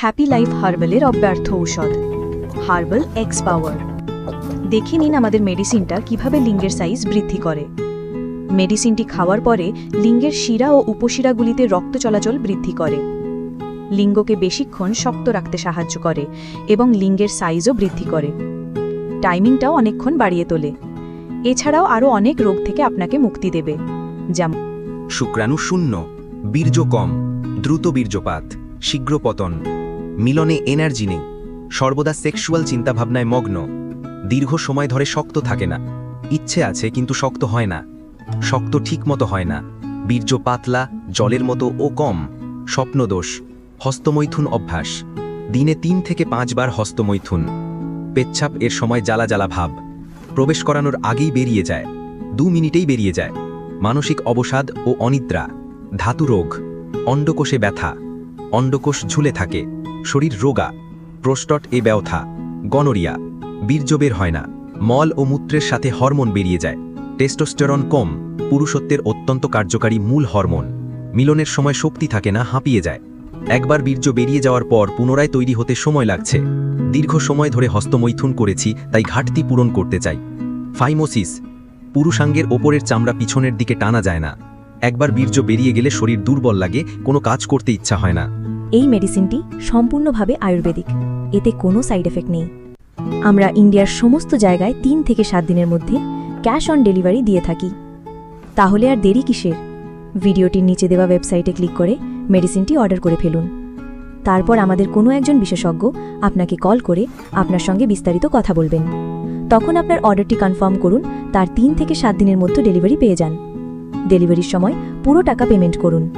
Happy life হার্বালের অব্যর্থ ঔষধ। Herbal x পাওয়ার দেখে নিন আমাদের মেডিসিনটা কীভাবে লিঙ্গের সাইজ বৃদ্ধি করে। মেডিসিনটি খাওয়ার পরে লিঙ্গের শিরা ও উপশিরাগুলিতে রক্ত চলাচল বৃদ্ধি করে। লিঙ্গকে বেশিক্ষণ শক্ত রাখতে সাহায্য করে এবং লিঙ্গের সাইজও বৃদ্ধি করে। টাইমিংটাও অনেকক্ষণ বাড়িয়ে তোলে। এছাড়াও আরও অনেক রোগ থেকে আপনাকে মুক্তি দেবে। যেমন শুক্রাণু শূন্য, বীর্য কম, দ্রুত বীর্যপাত, শীঘ্র পতন। মিলনে এনার্জি নেই। সর্বদা সেক্সুয়াল চিন্তাভাবনায় মগ্ন। দীর্ঘ সময় ধরে শক্ত থাকে না। ইচ্ছে আছে কিন্তু শক্ত হয় না। শক্ত ঠিকমতো হয় না। বীর্য পাতলা, জলের মতো ও কম। স্বপ্নদোষ, হস্তমৈথুন অভ্যাস। দিনে তিন থেকে পাঁচবার হস্তমৈথুন। পেচ্ছাপ এর সময় জ্বালা জ্বালা ভাব। প্রবেশ করানোর আগেই বেরিয়ে যায়। দু মিনিটেই বেরিয়ে যায়। মানসিক অবসাদ ও অনিদ্রা। ধাতু রোগ। অন্ডকোষে ব্যথা। অন্ডকোষ ঝুলে থাকে। শরীর রোগা, প্রস্টট এ ব্যথা, গনোরিয়া, বীর্য বের হয় না, মল ও মূত্রের সাথে হরমোন বেরিয়ে যায়, টেস্টোস্টেরন কম, পুরুষত্বের অত্যন্ত কার্যকারী মূল হরমোন, মিলনের সময় শক্তি থাকে না, হাঁপিয়ে যায়। একবার বীর্য বেরিয়ে যাওয়ার পর পুনরায় তৈরি হতে সময় লাগছে। দীর্ঘ সময় ধরে হস্তমৈথুন করেছি, তাই ঘাটতি পূরণ করতে চাই। ফাইমোসিস, পুরুষাঙ্গের ওপরের চামড়া পিছনের দিকে টানা যায় না। একবার বীর্য বেরিয়ে গেলে শরীর দুর্বল লাগে, কোনো কাজ করতে ইচ্ছা হয় না। এই মেডিসিনটি সম্পূর্ণভাবে আয়ুর্বেদিক। এতে কোনো সাইড এফেক্ট নেই। আমরা ইন্ডিয়ার সমস্ত জায়গায় তিন থেকে সাত দিনের মধ্যে ক্যাশ অন ডেলিভারি দিয়ে থাকি। তাহলে আর দেরি কিসের? ভিডিওটির নিচে দেওয়া ওয়েবসাইটে ক্লিক করে মেডিসিনটি অর্ডার করে ফেলুন। তারপর আমাদের কোনো একজন বিশেষজ্ঞ আপনাকে কল করে আপনার সঙ্গে বিস্তারিত কথা বলবেন। তখন আপনার অর্ডারটি কনফার্ম করুন, তার তিন থেকে সাত দিনের মধ্যে ডেলিভারি পেয়ে যান। ডেলিভারির সময় পুরো টাকা পেমেন্ট করুন।